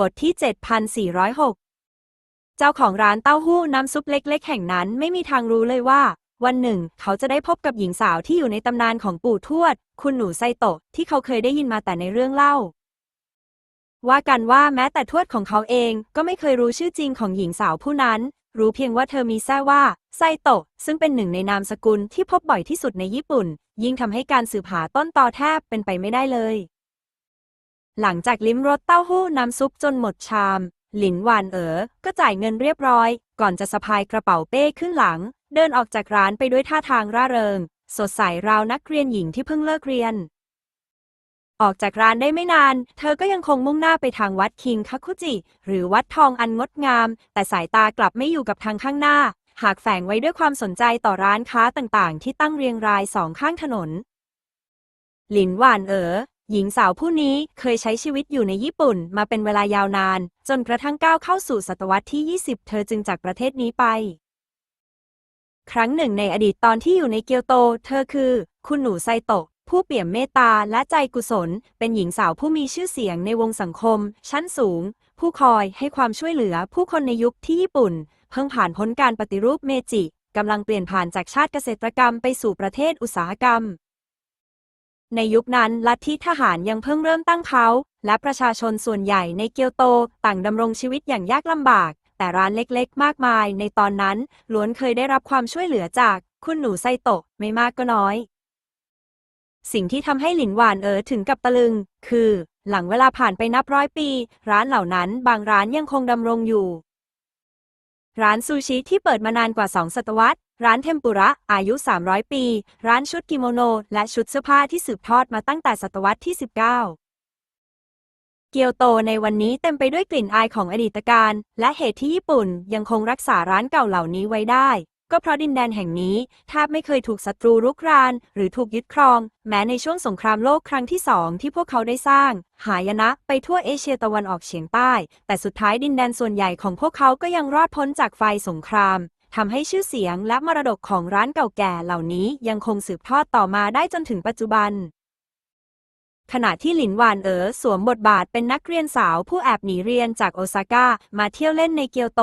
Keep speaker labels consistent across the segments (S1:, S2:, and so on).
S1: บทที่ 7406 เจ้าของร้านเต้าหู้น้ำซุปเล็กๆ แห่งนั้นไม่มีทางรู้เลยว่า วันหนึ่ง เขาจะได้พบกับหญิงสาวที่อยู่ในตำนานของปู่ทวด คุณหนูไซโตะที่เขาเคยได้ยินมาแต่ในเรื่องเล่า ว่ากันว่าแม้แต่ทวดของเขาเองก็ไม่เคยรู้ชื่อจริงของหญิงสาวผู้นั้น รู้เพียงว่าเธอมีแท้ว่าไซโตะซึ่งเป็นหนึ่งในนามสกุลที่พบบ่อยที่สุดในญี่ปุ่น ยิ่งทำให้การสืบหาต้นตอแทบเป็นไปไม่ได้เลย หลังจากลิ้มรสเต้าหู้น้ำซุปจนหมดชาม หลินหวานเอ๋อ ก็จ่ายเงินเรียบร้อย ก่อนจะสะพายกระเป๋าเป้ขึ้นหลัง เดินออกจากร้านไปด้วยท่าทางร่าเริง สดใสราวนักเรียนหญิงที่เพิ่งเลิกเรียน ออกจากร้านได้ไม่นาน เธอก็ยังคงมุ่งหน้าไปทางวัดคิงคัคุจิ หรือวัดทองอันงดงาม แต่สายตากลับไม่อยู่กับทางข้างหน้า หากแฝงไว้ด้วยความสนใจต่อร้านค้าต่างๆ ที่ตั้งเรียงรายสองข้างถนน หลินหวานเอ๋อ หญิงสาวผู้นี้เคยใช้ชีวิตอยู่ในญี่ปุ่นมาเป็นเวลายาวนาน จนกระทั่งก้าวเข้าสู่ศตวรรษที่ 20 เธอจึงจากประเทศนี้ไป ครั้งหนึ่งในอดีตตอนที่อยู่ในเกียวโต เธอคือ คุณหนูไซโตะผู้เปี่ยมเมตตาและใจกุศล เป็นหญิงสาวผู้มีชื่อเสียงในวงสังคม ชั้นสูง ผู้คอยให้ความช่วยเหลือผู้คนในยุคที่ญี่ปุ่น เพิ่งผ่านพ้นการปฏิรูปเมจิกำลังเปลี่ยนผ่านจากชาติเกษตรกรรมไปสู่ประเทศอุตสาหกรรม ในยุคนั้นลัทธิทหารยังเพิ่งเริ่มตั้งเขา และประชาชนส่วนใหญ่ในเกียวโตต่างดำรงชีวิตอย่างยากลำบาก แต่ร้านเล็กๆ มากมาย ในตอนนั้นล้วนเคยได้รับความช่วยเหลือจากคุณหนูไซโตะไม่มากก็น้อย สิ่งที่ทำให้หลินหวานเอ๋อถึงกับตะลึง คือ หลังเวลาผ่านไปนับร้อยปี ร้านเหล่านั้นบางร้านยังคงดำรงอยู่ ร้านซูชิที่เปิดมานานกว่า2ศตวรรษ ร้านเทมปุระ อายุ 300 ปี ร้านชุดกิโมโน และชุดเสื้อผ้าที่สืบทอดมาตั้งแต่ศตวรรษที่ 19 เกียวโตในวันนี้เต็มไปด้วยกลิ่นอายของอดีตการ และเหตุที่ญี่ปุ่นยังคงรักษาร้านเก่าเหล่านี้ไว้ได้ ก็เพราะดินแดนแห่งนี้แทบไม่เคยถูกศัตรูรุกราน หรือถูกยึดครอง แม้ในช่วงสงครามโลกครั้งที่สองที่พวกเขาได้สร้าง หายนะไปทั่วเอเชียตะวันออกเฉียงใต้ แต่สุดท้ายดินแดนส่วนใหญ่ของพวกเขาก็ยังรอดพ้นจากไฟสงคราม ทำให้ชื่อเสียงและมรดกของร้านเก่าแก่เหล่านี้ยังคงสืบทอดต่อมาได้จนถึงปัจจุบัน ขณะที่หลินหวานเอ๋อสวมบทบาทเป็นนักเรียนสาวผู้แอบหนีเรียนจากโอซาก้ามาเที่ยวเล่นในเกียวโต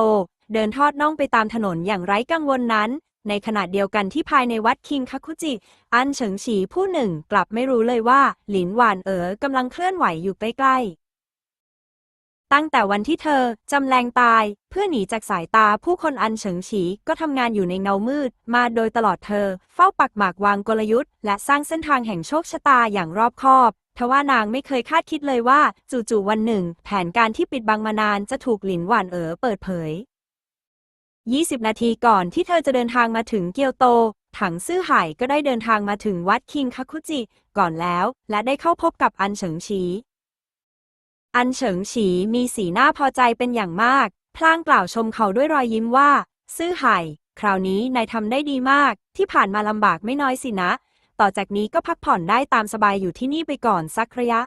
S1: เดินทอดน่องไปตามถนนอย่างไร้กังวลนั้น ในขณะเดียวกันที่ภายในวัดคิงคัคุจิ อันเฉิงฉีผู้หนึ่งกลับไม่รู้เลยว่า หลินหวานเอ๋อกำลังเคลื่อนไหวอยู่ใกล้ๆ ตั้งแต่วันที่เธอ จำแรงตาย เพื่อหนีจากสายตาผู้คนอันเฉิงฉีก็ทำงานอยู่ในเงามืด มาโดยตลอดเธอ เฝ้าปักหมากวางกลยุทธ์ และสร้างเส้นทางแห่งโชคชะตาอย่างรอบคอบทว่านางไม่เคยคาดคิดเลยว่า จู่ๆวันหนึ่ง แผนการที่ปิดบังมานานจะถูกหลินหวานเอ๋อเปิดเผย 20 นาทีก่อนที่เธอจะเดินทางมาถึงเกียวโต ถังซื่อไห่ก็ได้เดินทางมาถึงวัดคิงคัคุจิ ก่อนแล้ว และได้เข้าพบกับอันเฉิงฉี อันเฉิงฉีมีสีหน้าพอใจเป็นอย่างมาก พลางกล่าวชมเขาด้วยรอยยิ้มว่า ซื่อไห่ คราวนี้นายทำได้ดีมาก ที่ผ่านมาลำบากไม่น้อยสินะ ต่อจากนี้ก็พักผ่อนได้ตามสบายอยู่ที่นี่ไปก่อนสักระยะ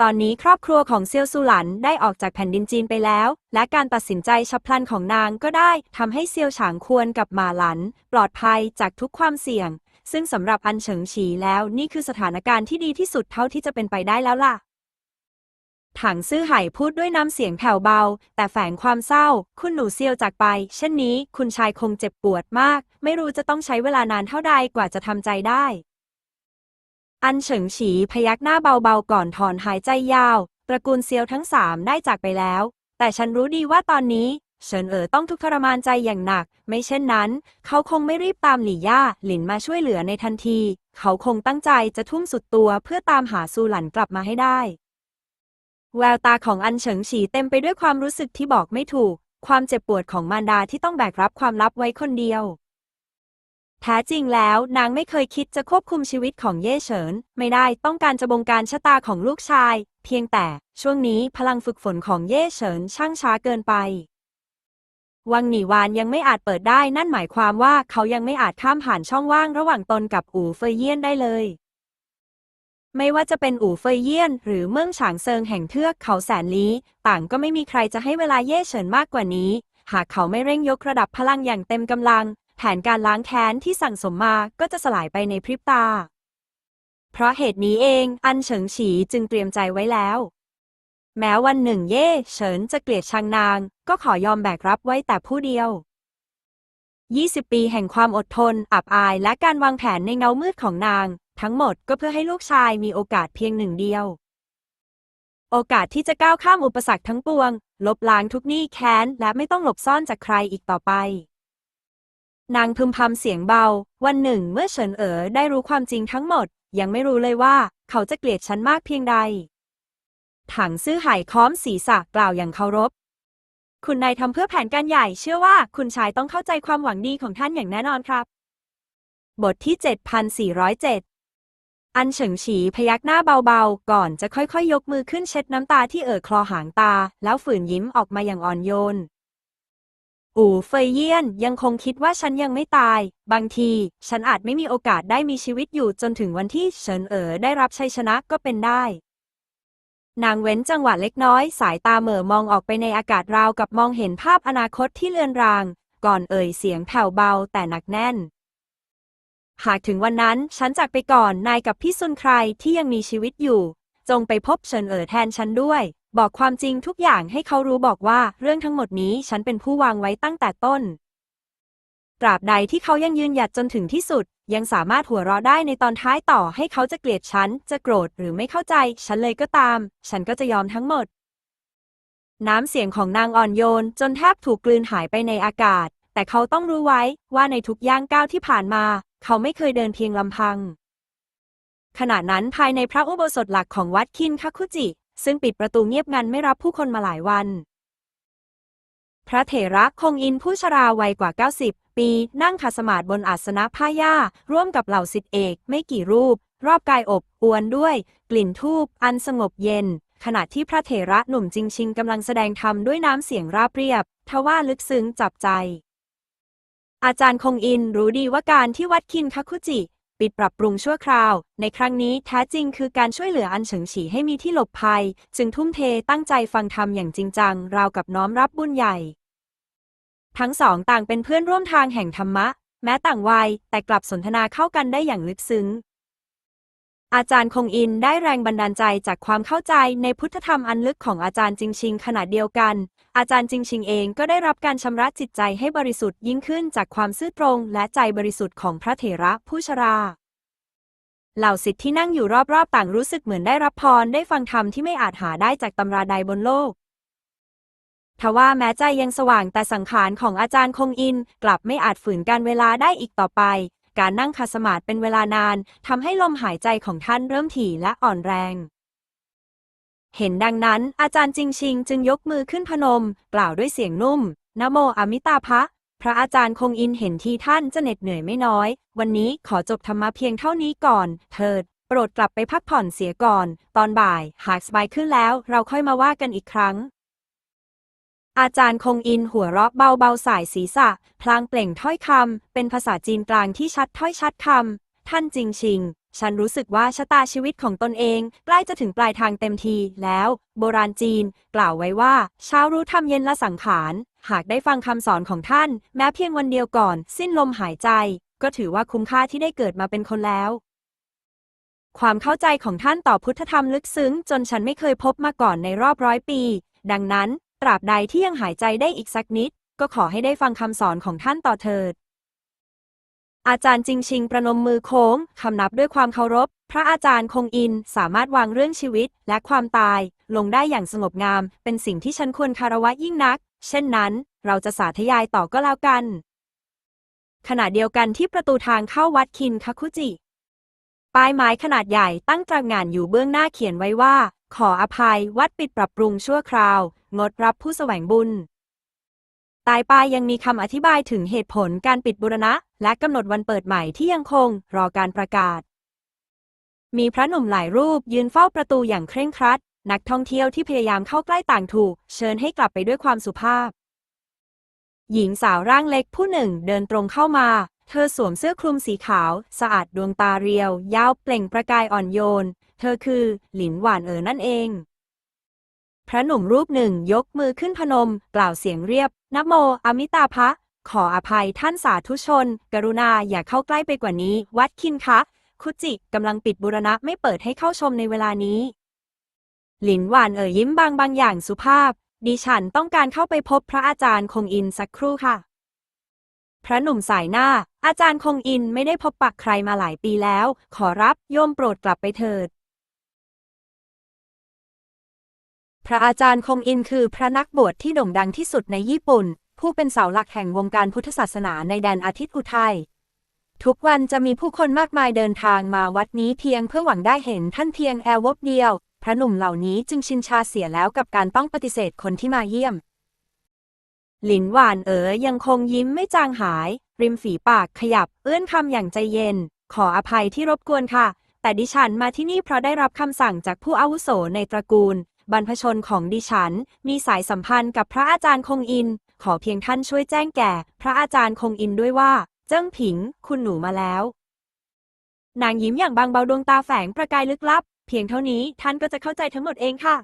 S1: ตอนนี้ครอบครัวของเซียวซูหลันได้ออกจากแผ่นดินจีนไปแล้ว และการตัดสินใจฉับพลันของนางก็ได้ทำให้เซียวฉางควรกับหมาหลัน ปลอดภัยจากทุกความเสี่ยง ซึ่งสำหรับอันเฉิงฉีแล้วนี่คือสถานการณ์ที่ดีที่สุดเท่าที่จะเป็นไปได้แล้วล่ะ ถังซื่อไห่พูดด้วยน้ำเสียงแผ่วเบา แต่แฝงความเศร้า คุณหนูเซียวจากไป เช่นนี้ คุณชายคงเจ็บปวดมาก ไม่รู้จะต้องใช้เวลานานเท่าใดกว่าจะทำใจได้ อันเฉิงฉีพยักหน้าเบาๆก่อนถอนหายใจยาว ตระกูลเซียวทั้งสามได้จากไปแล้ว แต่ฉันรู้ดีว่าตอนนี้ เฉินเอ๋อต้องทุกข์ทรมานใจอย่างหนัก ไม่เช่นนั้น เขาคงไม่รีบตามหลี่ย่าหลินมาช่วยเหลือในทันที เขาคงตั้งใจจะทุ่มสุดตัวเพื่อตามหาซูหลันกลับมาให้ได้ แววตาของอันเฉิงฉีเต็มไปด้วยความรู้สึกที่บอกไม่ถูก ความเจ็บปวดของมารดาที่ต้องแบกรับความลับไว้คนเดียว แท้จริงแล้วนางไม่เคยคิดจะควบคุมชีวิตของเย่เฉิน ไม่ได้ต้องการจะบงการชะตาของลูกชาย เพียงแต่ช่วงนี้พลังฝึกฝนของเย่เฉินช่างช้าเกินไป วังหนีวานยังไม่อาจเปิดได้นั่นหมายความว่าเขายังไม่อาจข้ามผ่านช่องว่างระหว่างตนกับอู่เฟยเยี่ยนได้เลย ไม่ว่าจะเป็นอู่เฟยเยี่ยน หรือเมืองฉางเซิงแห่งเทือกเขาแสนลี้ ต่างก็ไม่มีใครจะให้เวลาเย่เฉินมากกว่านี้ หากเขาไม่เร่งยกระดับพลังอย่างเต็มกำลัง แผนการล้างแค้นที่สั่งสมมาก็จะสลายไปในพริบตา เพราะเหตุนี้เอง อันเฉิงฉีจึงเตรียมใจไว้แล้ว แม้วันหนึ่งเย่เฉินจะเกลียดชังนาง ก็ขอยอมแบกรับไว้แต่ผู้เดียว20 ปีแห่งความอดทน อับอาย และการวางแผนในเงามืดของนาง ทั้งหมดก็เพื่อให้ลูกชายมีโอกาสเพียงหนึ่งเดียว โอกาสที่จะก้าวข้ามอุปสรรคทั้งปวง ลบล้างทุกหนี้แค้น และไม่ต้องหลบซ่อนจากใครอีกต่อไป นางพึมพำเสียงเบา วันหนึ่ง เมื่อเฉินเอ๋อได้รู้ความจริงทั้งหมด ยังไม่รู้เลยว่า เขาจะเกลียดฉันมากเพียงใด ถังซื่อหายค้อมศีรษะกล่าวอย่างเคารพ คุณนายทำเพื่อแผนการใหญ่ เชื่อว่าคุณชายต้องเข้าใจความหวังดีของท่านอย่างแน่นอนครับ บทที่ 7407 อันเฉิงฉีพยักหน้าเบาๆ ก่อนจะค่อยๆยกมือขึ้นเช็ดน้ำตาที่เอ่อคลอหางตา แล้วฝืนยิ้มออกมาอย่างอ่อนโยน อู่เฟยเยี่ยนยังคงคิดว่าฉันยังไม่ตาย บางที ฉันอาจไม่มีโอกาสได้มีชีวิตอยู่จนถึงวันที่เฉินเอ๋อได้รับชัยชนะก็เป็นได้ นางเว้นจังหวะเล็กน้อย สายตาเหม่อมองออกไปในอากาศราวกับมองเห็นภาพอนาคตที่เลือนราง ก่อนเอ่ยเสียงแผ่วเบาแต่หนักแน่น หากถึงวันนั้นฉันจากไปก่อนนายกับพี่ซุนใครที่ยังมีชีวิตอยู่ จงไปพบเฉินเอ๋อแทนฉันด้วย บอกความจริงทุกอย่างให้เขารู้บอกว่าเรื่องทั้งหมดนี้ฉันเป็นผู้วางไว้ตั้งแต่ต้น ตราบใดที่เขายังยืนหยัดจนถึงที่สุด ยังสามารถหัวเราะได้ในตอนท้ายต่อให้เขาจะเกลียดฉัน จะโกรธหรือไม่เข้าใจ ฉันเลยก็ตาม ฉันก็จะยอมทั้งหมด น้ำเสียงของนางอ่อนโยน จนแทบถูกกลืนหายไปในอากาศแต่เขาต้องรู้ไว้ว่าในทุกย่างก้าวที่ผ่านมา เขาไม่เคยเดินเพียงลำพัง ขณะนั้นภายในพระอุโบสถหลักของวัดคินคาคุจิ ซึ่งปิดประตูเงียบงันไม่รับผู้คนมาหลายวัน พระเถระคงอินผู้ชราวัยกว่า 90 ปี นั่งขัดสมาธิบนอาสนะผ้าหญ้า ร่วมกับเหล่าสิทธิเอกไม่กี่รูป รอบกายอบอวนด้วย กลิ่นทูบอันสงบเย็น ขณะที่พระเถระหนุ่มจริงชิงกำลังแสดงธรรมด้วยน้ำเสียงราบเรียบทว่าลึกซึ้งจับใจ อาจารย์คงอินรู้ดีว่าการที่วัดคินคาคุจิ ปิดปรับปรุงชั่วคราว ในครั้งนี้แท้จริงคือการช่วยเหลืออันเฉิงฉีให้มีที่หลบภัย จึงทุ่มเทตั้งใจฟังธรรมอย่างจริงจัง ราวกับน้อมรับบุญใหญ่ ทั้งสองต่างเป็นเพื่อนร่วมทางแห่งธรรมะ แม้ต่างวัยแต่กลับสนทนาเข้ากันได้อย่างลึกซึ้ง อาจารย์คงอินได้แรงบันดาลใจจากความเข้าใจในพุทธธรรมอันลึกของอาจารย์จิงชิงขณะเดียวกัน อาจารย์จิงชิงเองก็ได้รับการชำระจิตใจให้บริสุทธิ์ยิ่งขึ้นจากความซื่อตรงและใจบริสุทธิ์ของพระเถระผู้ชรา เหล่าสิทธิ์ที่นั่งอยู่รอบๆ ต่างรู้สึกเหมือนได้รับพรได้ฟังธรรมที่ไม่อาจหาได้จากตำราใดบนโลกทว่าแม้ใจยังสว่างแต่สังขารของอาจารย์คงอิน กลับไม่อาจฝืนการเวลาได้อีกต่อไป การนั่งคาสมาธิเป็นเวลานานทำให้ลมหายใจของท่านเริ่มถี่และอ่อนแรง เห็นดังนั้น อาจารย์จิงชิงจึงยกมือขึ้นพนม กล่าวด้วยเสียงนุ่มนะโมอมิตาภะพระอาจารย์คงอินเห็นทีท่านจะเหน็ดเหนื่อยไม่น้อย วันนี้ขอจบธรรมะเพียงเท่านี้ก่อน เถิด โปรดกลับไปพักผ่อนเสียก่อน ตอนบ่าย หากสบายขึ้นแล้ว เราค่อยมาว่ากันอีกครั้ง อาจารย์คงอินหัวเราะเบาๆสายศีรษะ พลางเปล่งถ้อยคำ เป็นภาษาจีนกลางที่ชัดถ้อยชัดคำ ท่านจริงชิง ฉันรู้สึกว่าชะตาชีวิตของตนเอง ใกล้จะถึงปลายทางเต็มทีแล้ว โบราณจีน กล่าวไว้ว่า เช้ารู้ทำเย็นละสังขาร หากได้ฟังคำสอนของท่าน แม้เพียงวันเดียวก่อน สิ้นลมหายใจ ก็ถือว่าคุ้มค่าที่ได้เกิดมาเป็นคนแล้วความเข้าใจของท่านต่อพุทธธรรมลึกซึ้ง จนฉันไม่เคยพบมาก่อนในรอบร้อยปี ดังนั้น ตราบใดที่ยังหายใจได้อีกสักนิด ก็ขอให้ได้ฟังคำสอนของท่านต่อเถิด อาจารย์จิงชิงประนมมือโค้งคำนับด้วยความเคารพ พระอาจารย์คงอินสามารถวางเรื่องชีวิตและความตาย ลงได้อย่างสงบงาม เป็นสิ่งที่ฉันควรคารวะยิ่งนัก เช่นนั้น เราจะสาธยายต่อก็แล้วกันขณะเดียวกันที่ประตูทางเข้าวัดคินคาคุจิ ป้ายไม้ขนาดใหญ่ตั้งตระหง่านอยู่เบื้องหน้าเขียนไว้ว่า ขออภัยวัดปิดปรับปรุงชั่วคราว งดรับผู้แสวงบุญ ตายปายยังมีคำอธิบายถึงเหตุผลการปิดบูรณะ และกำหนดวันเปิดใหม่ที่ยังคงรอการประกาศ มีพระหนุ่มหลายรูปยืนเฝ้าประตูอย่างเคร่งครัด นักท่องเที่ยวที่พยายามเข้าใกล้ต่างถูก เชิญให้กลับไปด้วยความสุภาพ หญิงสาวร่างเล็กผู้หนึ่งเดินตรงเข้ามา เธอสวมเสื้อคลุมสีขาว สะอาดดวงตาเรียว ยาวเปล่งประกายอ่อนโยน เธอคือหลินหวานเอ๋อนั่นเอง พระหนุ่มรูปหนึ่งยกมือขึ้นพนม กล่าวเสียงเรียบนโมอมิตาภะขออภัยท่านสาธุชน กรุณาอย่าเข้าใกล้ไปกว่านี้ วัดคินคะ คุจิกำลังปิดบูรณะไม่เปิดให้เข้าชมในเวลานี้ หลินหวานเอ่ยยิ้มบางบางอย่างสุภาพ ดิฉันต้องการเข้าไปพบพระอาจารย์คงอินสักครู่ค่ะ พระหนุ่มสายหน้า อาจารย์คงอินไม่ได้พบปักใครมาหลายปีแล้ว ขอรับโยมโปรดกลับไปเถิด พระอาจารย์คงอินคือพระนักบวชที่โด่งดังที่สุดในญี่ปุ่น ผู้เป็นเสาหลักแห่งวงการพุทธศาสนาในแดนอาทิตย์อุทัย ทุกวันจะมีผู้คนมากมายเดินทางมาวัดนี้เพียงเพื่อหวังได้เห็นท่านเพียงแอร์วบเดียว พระหนุ่มเหล่านี้จึงชินชาเสียแล้วกับการต้องปฏิเสธคนที่มาเยี่ยม หลินหวานเอ๋ยยังคงยิ้มไม่จางหาย ริมฝีปากขยับ เอื้อนคำอย่างใจเย็น ขออภัยที่รบกวนค่ะ แต่ดิฉันมาที่นี่เพราะได้รับคำสั่งจากผู้อาวุโสในตระกูล บรรพชนของดิฉัน มีสายสัมพันธ์กับพระอาจารย์คงอิน ขอเพียงท่านช่วยแจ้งแก่ พระอาจารย์คงอินด้วยว่า เจิ้งผิง คุณหนูมาแล้ว นางยิ้มอย่างบางเบาดวงตาแฝงประกายลึกลับ เพียงเท่านี้ท่านก็จะเข้าใจทั้งหมดเองค่ะ